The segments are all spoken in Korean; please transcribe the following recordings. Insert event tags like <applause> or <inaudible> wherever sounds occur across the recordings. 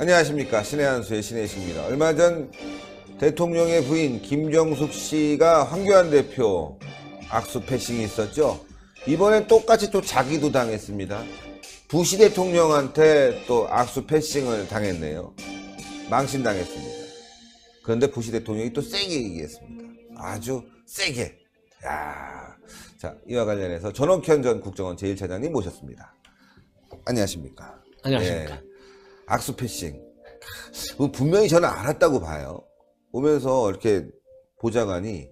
안녕하십니까 신의 한수의 신의 씨입니다. 얼마 전 대통령의 부인 김정숙 씨가 황교안 대표 악수 패싱이 있었죠. 이번엔 똑같이 또 자기도 당했습니다. 부시 대통령한테 또 악수 패싱을 당했네요. 망신당했습니다. 그런데 부시 대통령이 또 세게 얘기했습니다. 아주 세게. 야, 자 이와 관련해서 전원현 전 국정원 제1차장님 모셨습니다. 안녕하십니까? 안녕하십니까. 예. 악수 패싱. 뭐 분명히 저는 알았다고 봐요. 오면서 이렇게 보좌관이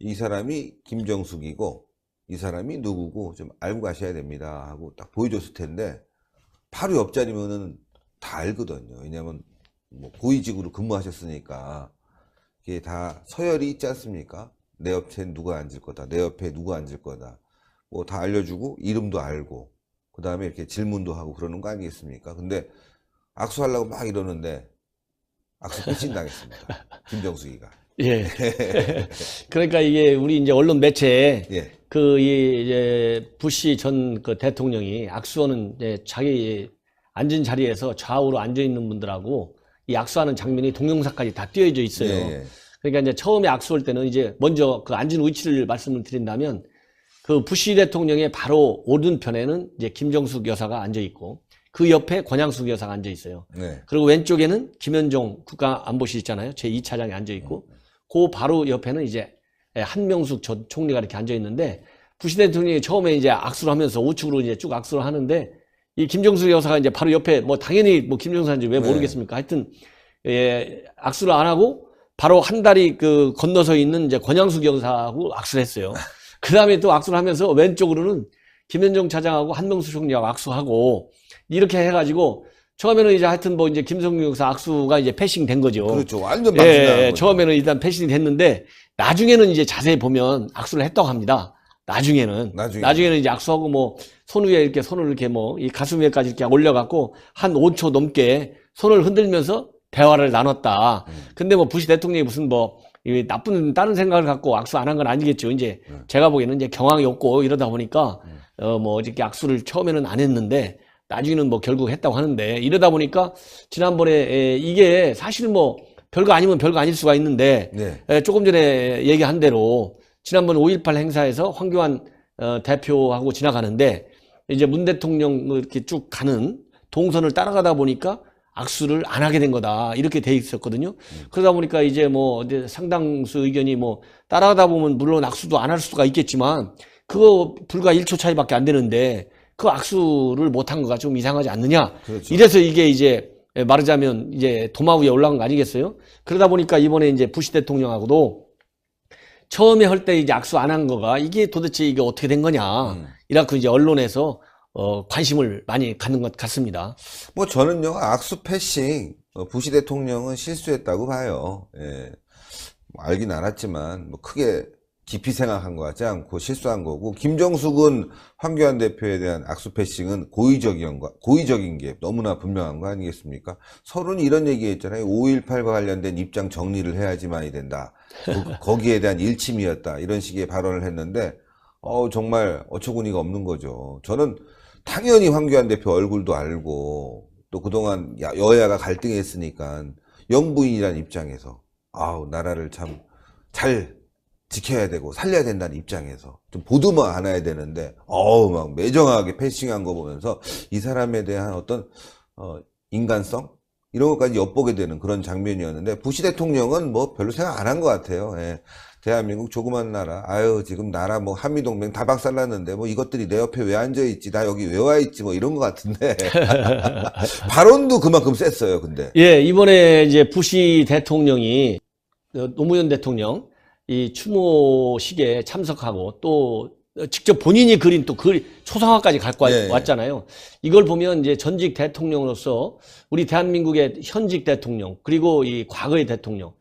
이 사람이 김정숙이고 이 사람이 누구고 좀 알고 가셔야 됩니다 하고 딱 보여줬을 텐데 바로 옆자리면은 다 알거든요. 왜냐면 뭐 고위직으로 근무하셨으니까 이게 다 서열이 있지 않습니까? 내 옆에 누가 앉을 거다, 내 옆에 누가 앉을 거다, 뭐 다 알려주고 이름도 알고 그 다음에 이렇게 질문도 하고 그러는 거 아니겠습니까? 근데 악수하려고 막 이러는데 악수 패신 당했습니다. <laughs> 김정숙이가. 예. <laughs> 그러니까 이게 우리 이제 언론 매체에 예. 그이 이제 부시 전 그 대통령이 악수하는 이제 자기 앉은 자리에서 좌우로 앉아 있는 분들하고 이 악수하는 장면이 동영상까지 다 띄어져 있어요. 예, 예. 그러니까 이제 처음에 악수할 때는 이제 먼저 그 앉은 위치를 말씀을 드린다면 그 부시 대통령의 바로 오른편에는 이제 김정숙 여사가 앉아 있고 그 옆에 권양숙 여사가 앉아 있어요. 네. 그리고 왼쪽에는 김현종 국가안보실 있잖아요. 제 2차장이 앉아 있고, 그 바로 옆에는 이제 한명숙 전 총리가 이렇게 앉아 있는데, 부시 대통령이 처음에 이제 악수를 하면서 우측으로 이제 쭉 악수를 하는데, 이 김정숙 여사가 이제 바로 옆에 뭐 당연히 뭐 김정숙 사인지 왜 네. 모르겠습니까? 하여튼, 예, 악수를 안 하고 바로 한 다리 그 건너서 있는 이제 권양숙 여사하고 악수를 했어요. <laughs> 그 다음에 또 악수를 하면서 왼쪽으로는 김현종 차장하고 한명수 총리하고 악수하고 이렇게 해가지고 처음에는 이제 하여튼 뭐 이제 김성규 여사 악수가 이제 패싱 된 거죠. 그렇죠. 완전 예, 예, 거죠. 처음에는 일단 패싱이 됐는데 나중에는 이제 자세히 보면 악수를 했다고 합니다. 나중에는 나중에. 는 이제 악수하고 뭐 손 위에 이렇게 손을 이렇게 뭐 이 가슴 위에까지 이렇게 올려갖고 한 5초 넘게 손을 흔들면서 대화를 나눴다. 음. 근데 뭐 부시 대통령이 무슨 뭐이 나쁜 다른 생각을 갖고 악수 안 한 건 아니겠죠. 이제 음. 제가 보기에는 이제 경황이 없고 이러다 보니까 어뭐 이렇게 악수를 처음에는 안 했는데 나중에는 뭐 결국 했다고 하는데 이러다 보니까 지난번에 에, 이게 사실 뭐 별거 아니면 별거 아닐 수가 있는데 네. 에, 조금 전에 얘기한 대로 지난번 5.18 행사에서 황교안 어, 대표하고 지나가는데 이제 문 대통령 이렇게 쭉 가는 동선을 따라가다 보니까 악수를 안 하게 된 거다 이렇게 돼 있었거든요. 그러다 보니까 이제 뭐 상당수 의견이 뭐 따라가다 보면 물론 악수도 안 할 수가 있겠지만 그거 불과 1초 차이밖에 안 되는데 그 악수를 못한 거가 좀 이상하지 않느냐. 그렇죠. 이래서 이게 이제 말하자면 이제 도마 위에 올라간 거 아니겠어요? 그러다 보니까 이번에 이제 부시 대통령하고도 처음에 할 때 이제 악수 안 한 거가 이게 도대체 이게 어떻게 된 거냐. 음. 이라고 이제 언론에서 어, 관심을 많이 갖는 것 같습니다. 뭐 저는요 악수 패싱 어, 부시 대통령은 실수했다고 봐요. 예. 뭐 알긴 알았지만 뭐 크게 깊이 생각한 것 같지 않고 실수한 거고 김정숙은 황교안 대표에 대한 악수 패싱은 고의적인 거 고의적인 게 너무나 분명한 거 아니겠습니까? 서른이 이런 얘기했잖아요. 5.18과 관련된 입장 정리를 해야지만이 된다. 거- <laughs> 거기에 대한 일침이었다. 이런 식의 발언을 했는데 어 정말 어처구니가 없는 거죠. 저는 당연히 황교안 대표 얼굴도 알고 또 그동안 야- 여야가 갈등했으니까 영부인이라는 입장에서 아우 나라를 참 잘 지켜야 되고 살려야 된다는 입장에서 좀 보듬어 안아야 되는데 어우 막 매정하게 패싱한 거 보면서 이 사람에 대한 어떤 어, 인간성? 이런 것까지 엿보게 되는 그런 장면이었는데 부시 대통령은 뭐 별로 생각 안 한 것 같아요. 예. 대한민국 조그만 나라. 아유 지금 나라 뭐 한미동맹 다 박살났는데 뭐 이것들이 내 옆에 왜 앉아 있지? 나 여기 왜 와 있지? 뭐 이런 것 같은데. <laughs> 발언도 그만큼 셌어요 근데. 예, 이번에 이제 부시 대통령이 어, 노무현 대통령 이 추모식에 참석하고 또 직접 본인이 그린 또 그 초상화까지 갖고 예, 예. 왔잖아요. 이걸 보면 이제 전직 대통령으로서 우리 대한민국의 현직 대통령 그리고 이 과거의 대통령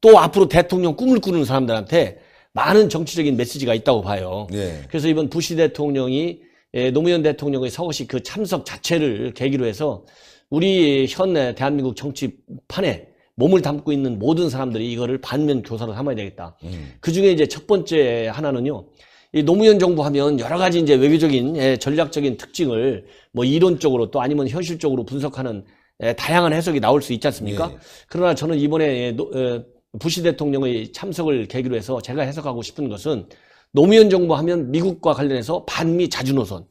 또 앞으로 대통령 꿈을 꾸는 사람들한테 많은 정치적인 메시지가 있다고 봐요. 예. 그래서 이번 부시 대통령이 예, 노무현 대통령의 서울시 그 참석 자체를 계기로 해서 우리 현 대한민국 정치판에 몸을 담고 있는 모든 사람들이 이거를 반면 교사로 삼아야 되겠다. 음. 그 중에 이제 첫 번째 하나는요. 이 노무현 정부 하면 여러 가지 이제 외교적인 예, 전략적인 특징을 뭐 이론적으로 또 아니면 현실적으로 분석하는 에, 다양한 해석이 나올 수 있지 않습니까? 예. 그러나 저는 이번에 노- 에, 부시 대통령의 참석을 계기로 해서 제가 해석하고 싶은 것은 노무현 정부 하면 미국과 관련해서 반미 자주 노선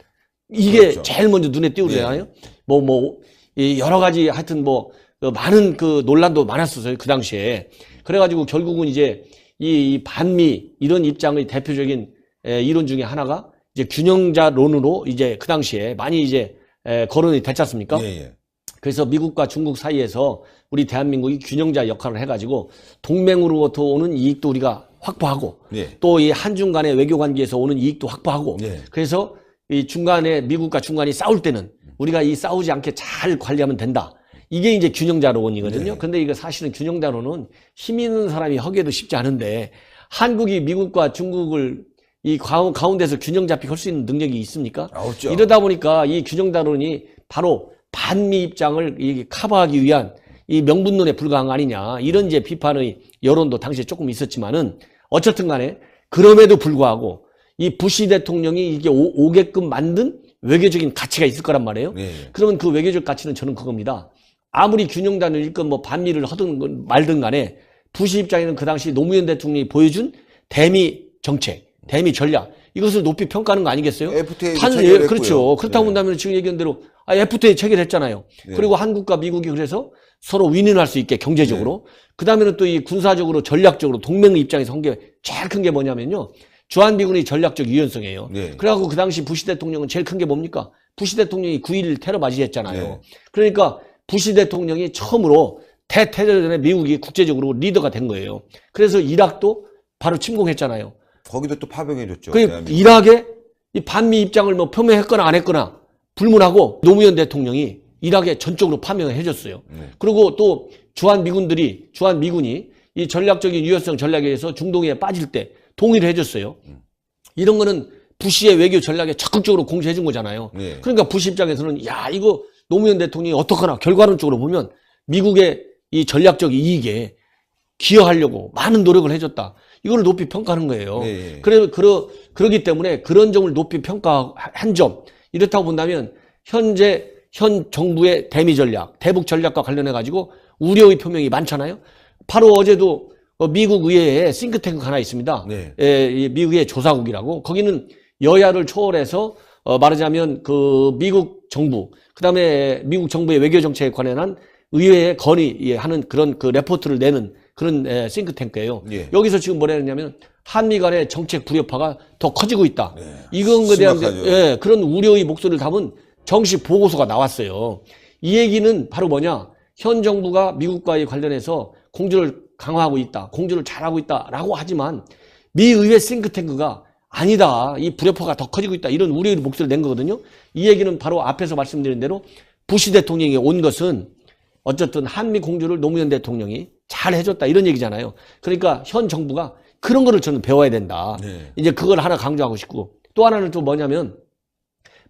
이게 그렇죠. 제일 먼저 눈에 띄우잖아요. 뭐 뭐 여러 가지 하여튼 뭐그 많은 그 논란도 많았었어요 그 당시에. 그래가지고 결국은 이제 이, 이 반미 이런 입장의 대표적인 에, 이론 중에 하나가 이제 균형자론으로 이제 그 당시에 많이 이제 에, 거론이 됐지 않습니까? 예, 예. 그래서 미국과 중국 사이에서 우리 대한민국이 균형자 역할을 해가지고 동맹으로부터 오는 이익도 우리가 확보하고 예. 또이 한중 간의 외교 관계에서 오는 이익도 확보하고 예. 그래서 이 중간에 미국과 중간이 싸울 때는 우리가 이 싸우지 않게 잘 관리하면 된다. 이게 이제 균형자론이거든요. 네. 근데 이거 사실은 균형자론은 힘 있는 사람이 하기에도 쉽지 않은데 한국이 미국과 중국을 이 가운- 가운데서 균형 잡히게 할 수 있는 능력이 있습니까? 아, 없죠. 이러다 보니까 이 균형자론이 바로 반미 입장을 이 커버하기 위한 이 명분론에 불과한 거 아니냐 이런 이제 비판의 여론도 당시에 조금 있었지만은 어쨌든 간에 그럼에도 불구하고 이 부시 대통령이 이게 오, 오게끔 만든 외교적인 가치가 있을 거란 말이에요. 예, 예. 그러면 그 외교적 가치는 저는 그겁니다. 아무리 균형단을 읽건 뭐 반미를 하든 건 말든 간에 부시 입장에는 그 당시 노무현 대통령이 보여준 대미 정책, 대미 전략 이것을 높이 평가하는 거 아니겠어요? FTA 도 판- 예, 체결했고요. 그렇죠. 그렇다고 예. 본다면 지금 얘기한 대로 아, FTA 체결했잖아요. 네. 그리고 한국과 미국이 그래서 서로 윈윈할 수 있게 경제적으로. 네. 그 다음에는 또 이 군사적으로 전략적으로 동맹의 입장에서 한 게 제일 큰 게 뭐냐면요. 주한미군의 전략적 유연성이에요. 네. 그래갖고 그 당시 부시 대통령은 제일 큰 게 뭡니까? 부시 대통령이 9.11 테러 맞이했잖아요. 네. 그러니까 부시 대통령이 처음으로 대테러전에 미국이 국제적으로 리더가 된 거예요. 그래서 이락도 바로 침공했잖아요. 거기도 또 파병해줬죠. 그 대한민국. 이락에 이 반미 입장을 뭐 표명했거나 안 했거나 불문하고 노무현 대통령이 이락에 전적으로 파병을 해줬어요. 네. 그리고 또 주한 미군들이 주한 미군이 이 전략적인 유효성 전략에 의해서 중동에 빠질 때 동의를 해줬어요. 이런 거는 부시의 외교 전략에 적극적으로 공시해 준 거잖아요. 네. 그러니까 부시 입장에서는 야 이거 노무현 대통령이 어떡하나 결과론적으로 보면 미국의 이 전략적 이익에 기여하려고 많은 노력을 해줬다. 이걸 높이 평가하는 거예요. 네, 예. 그래 그러 그러기 때문에 그런 점을 높이 평가한 점 이렇다고 본다면 현재 현 정부의 대미 전략, 대북 전략과 관련해 가지고 우려의 표명이 많잖아요. 바로 어제도 어, 미국 의회에 싱크탱크 하나 있습니다. 네. 예, 이 미국의 조사국이라고 거기는 여야를 초월해서 어, 말하자면 그 미국 정부 그 다음에 미국 정부의 외교 정책에 관련한 의회에 건의하는 그런 그 레포트를 내는 그런 에, 싱크탱크예요. 예. 여기서 지금 뭐라 했냐면 한미 간의 정책 불협화가 더 커지고 있다. 네. 이건 거에 대한. 예, 그런 우려의 목소리를 담은 정식 보고서가 나왔어요. 이 얘기는 바로 뭐냐? 현 정부가 미국과의 관련해서 공조를 강화하고 있다. 공조를 잘하고 있다라고 하지만 미 의회 싱크탱크가 아니다. 이 불협화가 더 커지고 있다. 이런 우려의 목소리를 낸 거거든요. 이 얘기는 바로 앞에서 말씀드린 대로 부시 대통령이 온 것은 어쨌든 한미 공조를 노무현 대통령이 잘 해줬다 이런 얘기잖아요. 그러니까 현 정부가 그런 거를 저는 배워야 된다. 네. 이제 그걸 하나 강조하고 싶고 또 하나는 또 뭐냐면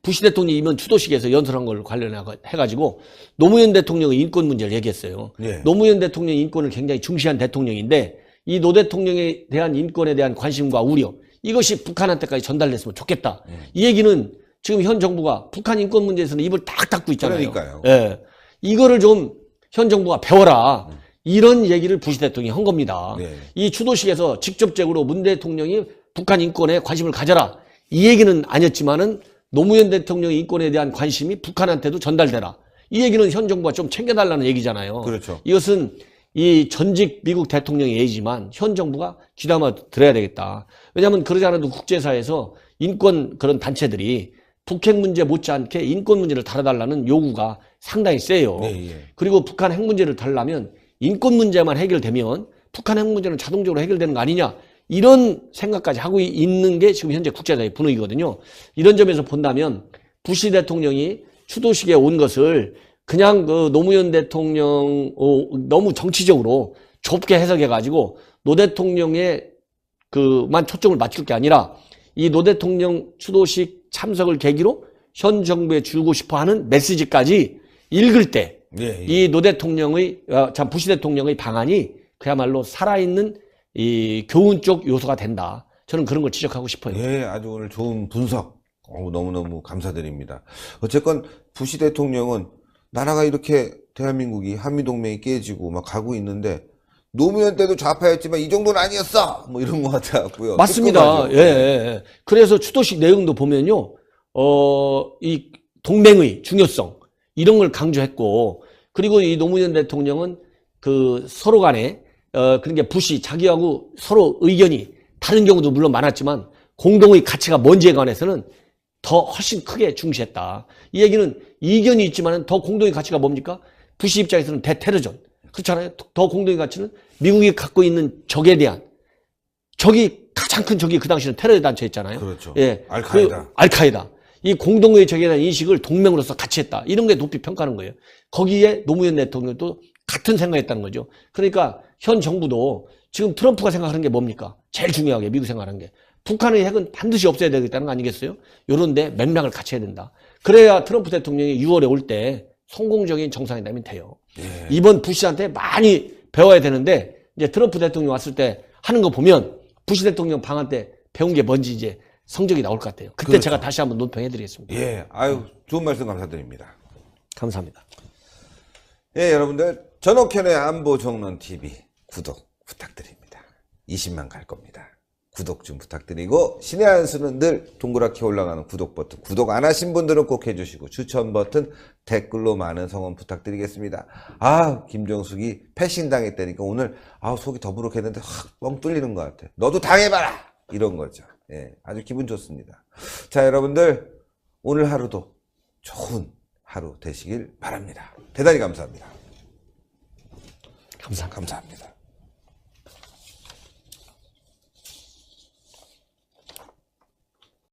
부시 대통령이 이번 추도식에서 연설한 걸 관련해 가지고 노무현 대통령의 인권 문제를 얘기했어요. 네. 노무현 대통령의 인권을 굉장히 중시한 대통령인데 이 노 대통령에 대한 인권에 대한 관심과 우려 이것이 북한한테까지 전달됐으면 좋겠다. 네. 이 얘기는 지금 현 정부가 북한 인권 문제에서는 입을 딱 닫고 있잖아요. 그러니까요. 예. 이거를 좀 현 정부가 배워라. 이런 얘기를 부시 대통령이 한 겁니다. 네. 이 추도식에서 직접적으로 문 대통령이 북한 인권에 관심을 가져라. 이 얘기는 아니었지만은 노무현 대통령의 인권에 대한 관심이 북한한테도 전달되라. 이 얘기는 현 정부가 좀 챙겨달라는 얘기잖아요. 그렇죠. 이것은 이 전직 미국 대통령의 얘기지만 현 정부가 귀담아 들어야 되겠다. 왜냐하면 그러지 않아도 국제사회에서 인권 그런 단체들이 북핵 문제 못지않게 인권 문제를 다뤄달라는 요구가 상당히 세요. 네, 예. 그리고 북한 핵 문제를 달라면 인권 문제만 해결되면 북한 핵 문제는 자동적으로 해결되는 거 아니냐 이런 생각까지 하고 있는 게 지금 현재 국제사회 분위기거든요. 이런 점에서 본다면 부시 대통령이 추도식에 온 것을 그냥 그 노무현 대통령 어, 너무 정치적으로 좁게 해석해 가지고 노 대통령의 그만 초점을 맞출 게 아니라 이 노 대통령 추도식 참석을 계기로 현 정부에 주고 싶어 하는 메시지까지 읽을 때 예, 예. 이노 대통령의 어, 참 부시 대통령의 방안이 그야말로 살아있는 이 교훈적 요소가 된다. 저는 그런 걸 지적하고 싶어요. 예, 아주 오늘 좋은 분석. 너무너무 감사드립니다. 어쨌건 부시 대통령은 나라가 이렇게 대한민국이 한미동맹이 깨지고 막 가고 있는데 노무현 때도 좌파였지만 이 정도는 아니었어. 뭐 이런 것 같아갖고요. 맞습니다. 뜨끔하죠. 예, 예, 예. 그래서 추도식 내용도 보면요, 어, 이 동맹의 중요성, 이런 걸 강조했고, 그리고 이 노무현 대통령은 그 서로 간에, 어, 그러니까 부시 자기하고 서로 의견이 다른 경우도 물론 많았지만, 공동의 가치가 뭔지에 관해서는 더 훨씬 크게 중시했다. 이 얘기는 이견이 있지만 더 공동의 가치가 뭡니까? 부시 입장에서는 대테러전. 그렇잖아요. 더 공동의 가치는 미국이 갖고 있는 적에 대한 적이 가장 큰 적이 그 당시는 테러 단체였잖아요. 그렇죠. 예, 알카에다. 그 알카에다. 이 공동의 적에 대한 인식을 동맹으로서 같이 했다. 이런 게 높이 평가하는 거예요. 거기에 노무현 대통령도 같은 생각했다는 거죠. 그러니까 현 정부도 지금 트럼프가 생각하는 게 뭡니까? 제일 중요하게 미국 생각하는 게 북한의 핵은 반드시 없애야 되겠다는 거 아니겠어요? 요런데 맥락을 해야 된다. 그래야 트럼프 대통령이 6월에 올 때 성공적인 정상회담이 돼요. 예. 이번 부시한테 많이 배워야 되는데 이제 트럼프 대통령 왔을 때 하는 거 보면 부시 대통령 방한 때 배운 게 뭔지 이제 성적이 나올 것 같아요. 그때 그렇죠. 제가 다시 한번 논평해 드리겠습니다. 예, 아유 좋은 말씀 감사드립니다. 감사합니다. 예, 여러분들 전옥현의 안보 정론 TV 구독 부탁드립니다. 20만 갈 겁니다. 구독 좀 부탁드리고 신의 한 수는 늘 동그랗게 올라가는 구독 버튼 구독 안 하신 분들은 꼭 해주시고 추천 버튼 댓글로 많은 성원 부탁드리겠습니다. 아 김정숙이 패싱 당했다니까 오늘 아 속이 더부룩했는데 확 뻥 뚫리는 것 같아. 너도 당해봐라 이런 거죠. 예, 아주 기분 좋습니다. 자 여러분들 오늘 하루도 좋은 하루 되시길 바랍니다. 대단히 감사합니다. 감사합니다. 감사합니다.